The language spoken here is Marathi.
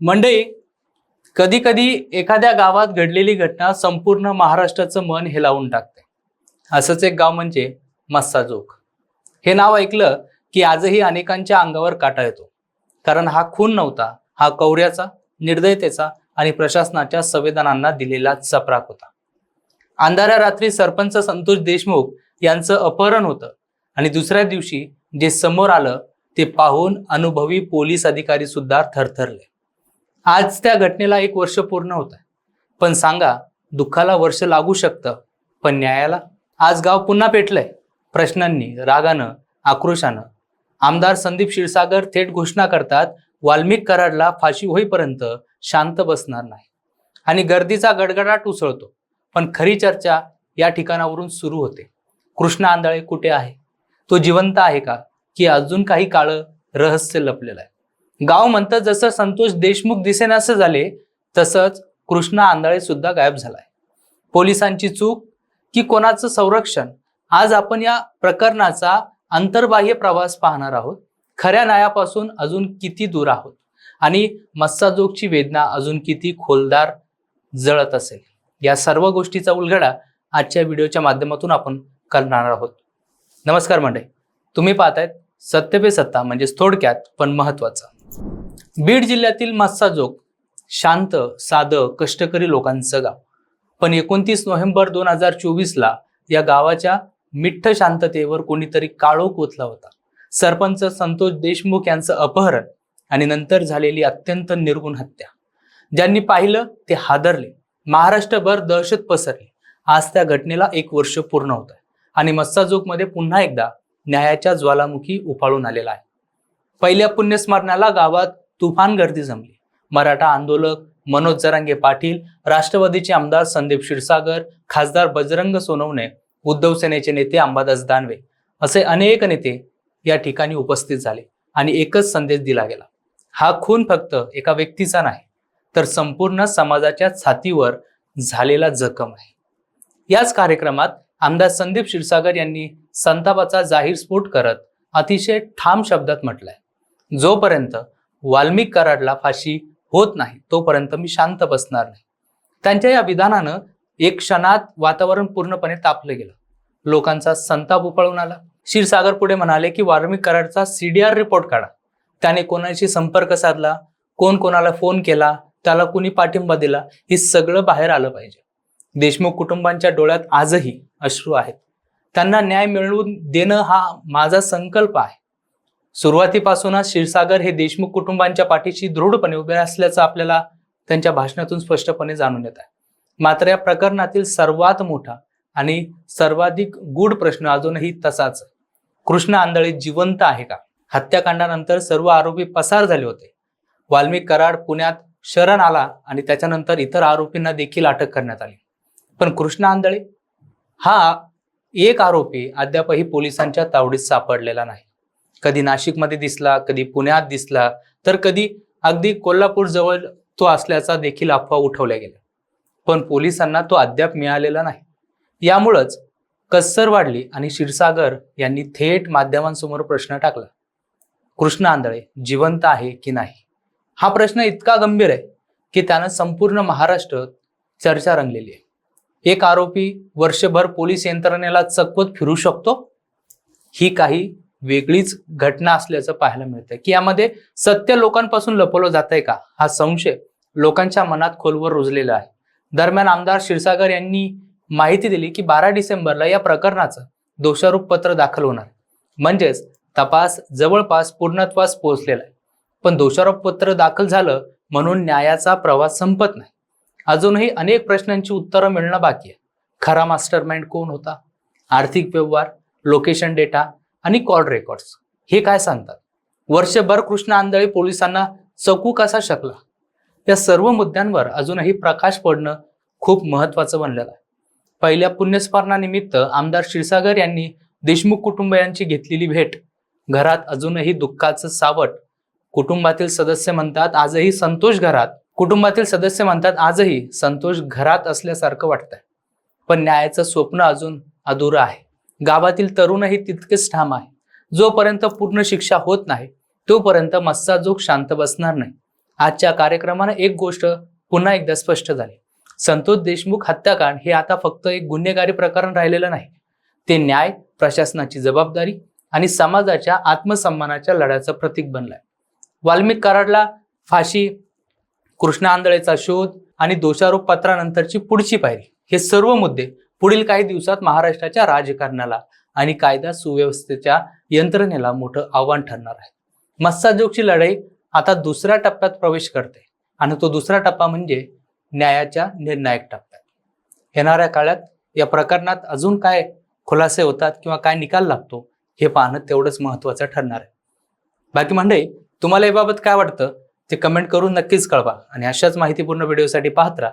मंडई कधी कधी एखाद्या गावात घडलेली घटना संपूर्ण महाराष्ट्राचं मन हेलावून टाकते. असंच एक गाव म्हणजे मस्साजोग हे नाव ऐकलं की आजही अनेकांच्या अंगावर काटा येतो. कारण हा खून नव्हता हा कौर्याचा निर्दयतेचा आणि प्रशासनाच्या संवेदनांना दिलेला चपराक होता. अंधाऱ्या रात्री सरपंच संतोष देशमुख यांचं अपहरण होतं आणि दुसऱ्या दिवशी जे समोर आलं ते पाहून अनुभवी पोलीस अधिकारी सुद्धा थरथरले. आज त्या घटनेला एक वर्ष पूर्ण होत आहे. पण सांगा दुःखाला वर्ष लागू शकतं पण न्यायाला? आज गाव पुन्हा पेटलंय. प्रश्नांनी रागानं आक्रोशानं. आमदार संदीप क्षीरसागर थेट घोषणा करतात वाल्मिक कराडला फाशी होईपर्यंत शांत बसणार नाही. आणि गर्दीचा गडगडाट उसळतो. पण खरी चर्चा या ठिकाणावरून सुरू होते. कृष्ण आंधळे कुठे आहे? तो जिवंत आहे का? की अजून काही काळ रहस्य लपलेलं आहे? गाव म्हणतं जसं संतोष देशमुख दिसेनासे झाले तसंच कृष्णा आंधळे सुद्धा गायब झालाय. पोलिसांची चूक की कोणाचं संरक्षण? आज आपण या प्रकरणाचा अंतर्बाह्य प्रवास पाहणार आहोत. खऱ्या न्यायापासून अजून किती दूर आहोत? आणि मस्साजोगची वेदना अजून किती खोलदार जळत असेल? या सर्व गोष्टीचा उलगडा आजच्या व्हिडिओच्या माध्यमातून आपण करणार आहोत. नमस्कार मंडळी. तुम्ही पाहतायत सत्य पे सत्ता म्हणजेच थोडक्यात पण महत्वाचं बीड जिल्ह्यातील मस्साजोग शांत साधं कष्टकरी लोकांचं गाव. पण एकोणतीस नोव्हेंबर दोन हजार चोवीसला या गावाच्या मिठ्ठ शांततेवर कोणीतरी काळोख ओतला होता. सरपंच संतोष देशमुख यांचं अपहरण आणि नंतर झालेली अत्यंत निर्गुण हत्या. ज्यांनी पाहिलं ते हादरले. महाराष्ट्रभर दहशत पसरली. आज त्या घटनेला एक वर्ष पूर्ण होत आहे. आणि मस्साजोगमध्ये पुन्हा एकदा न्यायाच्या ज्वालामुखी उफाळून आलेला आहे. पहिल्या पुण्यस्मरणाला गावात तुफान गर्दी जमली. मराठा आंदोलक मनोज जरांगे पाटील राष्ट्रवादीचे आमदार संदीप क्षीरसागर खासदार बजरंग सोनवणे उद्धव सेनेचे नेते अंबादास दानवे असे अनेक नेते या ठिकाणी उपस्थित झाले आणि एकच संदेश दिला गेला. हा खून फक्त एका व्यक्तीचा नाही तर संपूर्ण समाजाच्या छातीवर झालेला जखम आहे. याच कार्यक्रमात आमदार संदीप क्षीरसागर यांनी संतापाचा जाहीर स्फोट करत अतिशय ठाम शब्दात म्हटलंय. जोपर्यंत वाल्मिक कराडला फाशी होत नाही तोपर्यंत मी शांत बसणार नाही. त्यांच्या या विधानानं एक क्षणात वातावरण पूर्णपणे तापलं गेलं. लोकांचा संताप उफाळून आला. क्षीरसागर पुढे म्हणाले की वाल्मिक कराडचा सीडीआर रिपोर्ट काढा. त्याने कोणाशी संपर्क साधला? कोण कोणाला फोन केला? त्याला कुणी पाठिंबा दिला? हे सगळं बाहेर आलं पाहिजे. देशमुख कुटुंबांच्या डोळ्यात आजही अश्रू आहेत. त्यांना न्याय मिळवून देणं हा माझा संकल्प आहे. सुरुवातीपासूनच क्षीरसागर हे देशमुख कुटुंबांच्या पाठीशी दृढपणे उभे असल्याचं आपल्याला त्यांच्या भाषणातून स्पष्टपणे जाणून येत आहे. मात्र या प्रकरणातील सर्वात मोठा आणि सर्वाधिक गूढ प्रश्न अजूनही तसाच कृष्ण आंधळे जिवंत आहे का? हत्याकांडानंतर सर्व आरोपी पसार झाले होते. वाल्मिक कराड पुण्यात शरण आला आणि त्याच्यानंतर इतर आरोपींना देखील अटक करण्यात आली. पण कृष्ण आंधळे हा एक आरोपी अद्यापही पोलिसांच्या तावडीत सापडलेला नाही. कधी नाशिकमध्ये दिसला कधी पुण्यात दिसला तर कधी अगदी कोल्हापूर जवळ तो असल्याचा देखील अफवा उठवल्या गेल्या. पण पोलिसांना तो अद्याप मिळालेला नाही. यामुळंच कस्सर वाढली आणि क्षीरसागर यांनी थेट माध्यमांसमोर प्रश्न टाकला. कृष्ण आंधळे जिवंत आहे की नाही? हा प्रश्न इतका गंभीर आहे की त्यानं संपूर्ण महाराष्ट्र चर्चा रंगलेली आहे. एक आरोपी वर्षभर पोलीस यंत्रणेला चकवत फिरू शकतो? ही काही वेगळीच घटना असल्याचं पाहायला मिळतंय. की यामध्ये सत्य लोकांपासून लपवलं जात आहे का? हा संशय लोकांच्या मनात खोलवर रुजलेला आहे. दरम्यान आमदार क्षीरसागर यांनी माहिती दिली की बारा डिसेंबरला या प्रकरणाचं दोषारोप पत्र दाखल होणार. म्हणजेच तपास जवळपास पूर्णत्वास पोहोचलेला आहे. पण दोषारोप पत्र दाखल झालं म्हणून न्यायाचा प्रवास संपत नाही. अजूनही अनेक प्रश्नांची उत्तरं मिळणं बाकी आहे. खरा मास्टर माइंड कोण होता? आर्थिक व्यवहार लोकेशन डेटा आणि कॉल रेकॉर्ड्स. हे काय सांगतात? वर्षभर कृष्ण आंधळे पोलिसांना चकू कसा शकला? या सर्व मुद्द्यांवर अजूनही प्रकाश पडणं खूप महत्वाचं बनलेलं आहे. पहिल्या पुण्यस्मरणानिमित्त आमदार क्षीरसागर यांनी देशमुख कुटुंबियांची घेतलेली भेट घरात अजूनही दुःखाचं सावट कुटुंबातील सदस्य म्हणतात आजही संतोष घरात. कुटुंबातील सदस्य म्हणतात आजही संतोष घरात असल्यासारखं वाटतंय. पण न्यायाचं स्वप्न अजून अधुरं आहे. गावातील तरुणही तितकेच ठाम आहे. जोपर्यंत पूर्ण शिक्षा होत नाही तोपर्यंत मस्साजोग शांत बसणार नाही. आजच्या कार्यक्रमानं एक गोष्ट पुन्हा एकदा स्पष्ट झाली. संतोष देशमुख हत्याकांड हे आता फक्त एक गुन्हेगारी प्रकरण राहिलेलं नाही. ते न्याय प्रशासनाची जबाबदारी आणि समाजाच्या आत्मसन्मानाच्या लढ्याचं प्रतीक बनलंय. वाल्मिक कराडला फाशी कृष्णा आंधळेचा शोध आणि दोषारोप पत्रानंतरची पुढची पायरी हे सर्व मुद्दे पुढील काही दिवसात महाराष्ट्राच्या राजकारणाला आणि कायदा सुव्यवस्थेच्या यंत्रणेला मोठं आव्हान ठरणार आहे. मस्साजोगची लढाई आता दुसऱ्या टप्प्यात प्रवेश करते आणि तो दुसरा टप्पा म्हणजे न्यायाच्या निर्णायक टप्प्यात. येणाऱ्या काळात या प्रकरणात अजून काय खुलासे होतात किंवा काय निकाल लागतो हे पाहणं तेवढंच महत्वाचं ठरणार आहे. बाकी मंडळी तुम्हाला याबाबत काय वाटतं ते कमेंट करून नक्कीच कळवा आणि अशाच माहितीपूर्ण व्हिडिओसाठी पाहत राहा.